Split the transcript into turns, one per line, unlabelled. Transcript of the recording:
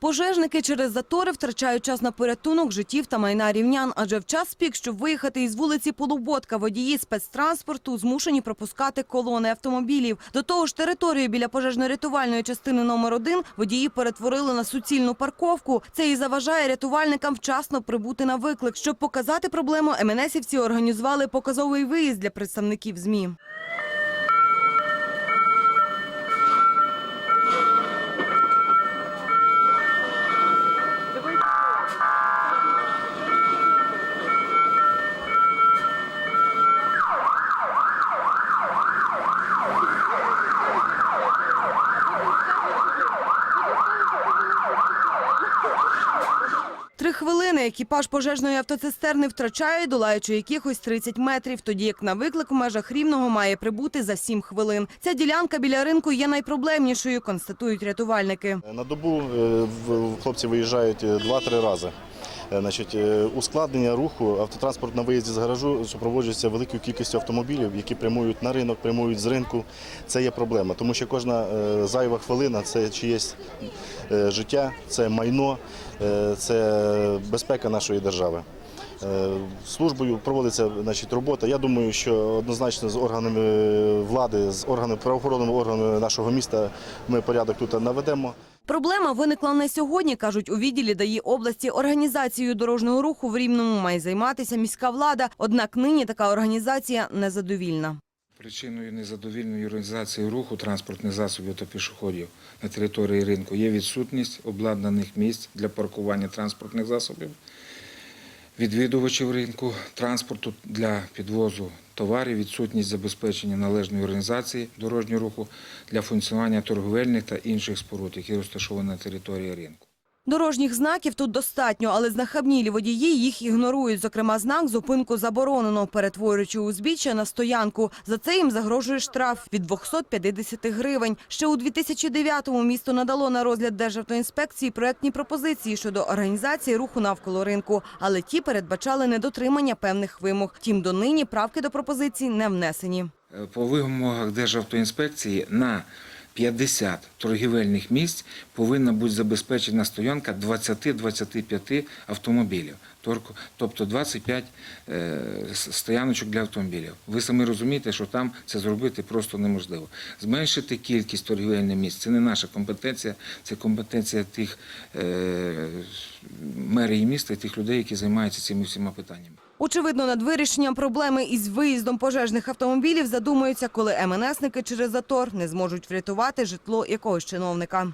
Пожежники через затори втрачають час на порятунок життів та майна рівнян, адже в час пік, щоб виїхати із вулиці Полуботка, водії спецтранспорту змушені пропускати колони автомобілів. До того ж, територію біля пожежно-рятувальної частини номер 1 водії перетворили на суцільну парковку. Це і заважає рятувальникам вчасно прибути на виклик. Щоб показати проблему, МНСівці організували показовий виїзд для представників ЗМІ. Три хвилини екіпаж пожежної автоцистерни втрачає, долаючи якихось 30 метрів, тоді як на виклик в межах Рівного має прибути за 7 хвилин. Ця ділянка біля ринку є найпроблемнішою, констатують рятувальники.
На добу е, хлопці виїжджають е, два-три рази. Е, Значить, е, ускладнення руху автотранспорт на виїзді з гаражу супроводжується великою кількістю автомобілів, які прямують на ринок, прямують з ринку. Це є проблема, тому що кожна е, зайва хвилина це чиєсь е, життя, це майно, е, це безпека нашої держави. Е, Службою проводиться значить, робота. Я думаю, що однозначно з органами влади, з органами правоохоронними органами нашого міста ми порядок тут наведемо.
Проблема виникла не сьогодні, кажуть у відділі ДАІ області. Організацією дорожнього руху в Рівному має займатися міська влада. Однак нині така організація незадовільна.
Причиною незадовільної організації руху транспортних засобів та пішоходів на території ринку є відсутність обладнаних місць для паркування транспортних засобів, відвідувачів ринку, транспорту для підвозу товарів, відсутність забезпечення належної організації дорожнього руху для функціонування торговельних та інших споруд, які розташовані на території ринку.
Дорожніх знаків тут достатньо, але знахабнілі водії їх ігнорують. Зокрема, знак «Зупинку заборонено», перетворюючи узбіччя на стоянку. За це їм загрожує штраф від 250 гривень. Ще у 2009-му місто надало на розгляд Державтоінспекції проектні пропозиції щодо організації руху навколо ринку, але ті передбачали недотримання певних вимог. Втім, донині правки до пропозицій не внесені.
Е, По вимогах Державтоінспекції на 50 торгівельних місць повинна бути забезпечена стоянка 20-25 автомобілів. Тобто 25 е, стояночок для автомобілів. Ви самі розумієте, що там це зробити просто неможливо. Зменшити кількість торгівельних місць це не наша компетенція, це компетенція тих е, мерії міста і тих людей, які займаються цими всіма питаннями.
Очевидно, над вирішенням проблеми із виїздом пожежних автомобілів задумуються, коли МНСники через затор не зможуть врятувати житло якогось чиновника.